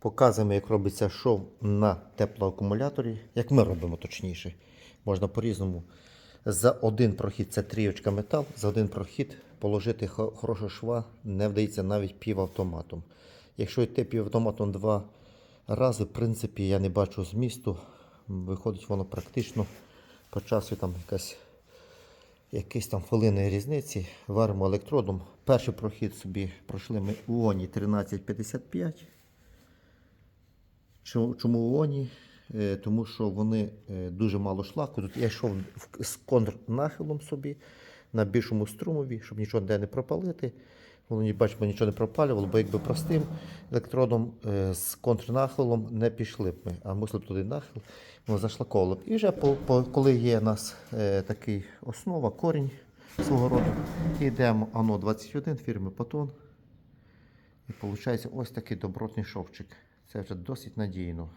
Показуємо, як робиться шов на теплоакумуляторі, як ми робимо точніше. Можна по-різному. За один прохід це трієчка метал, за один прохід положити хо- хорошого шва не вдається навіть півавтоматом. Якщо йти півавтоматом два рази, в принципі, я не бачу змісту. Виходить воно практично по часу там якась якісь там хвилини різниці. Варимо електродом. Перший прохід собі пройшли ми у ОНІ 1355. Чому, чому ОНІ? Е, Тому що вони е, дуже мало шлаку. Тут я йшов з контрнахилом собі на більшому струмові, щоб нічого де не пропалити. Воно бачимо, нічого не пропалювало, бо якби простим електродом е, з контрнахилом не пішли б ми, а мусили б туди нахил, воно зашлаковувало б. І вже по, по, коли є у нас е, такий основа, корінь свого роду, йдемо ано 21 фірми Патон. І виходить ось такий добротний шовчик. Це вже досить надійно.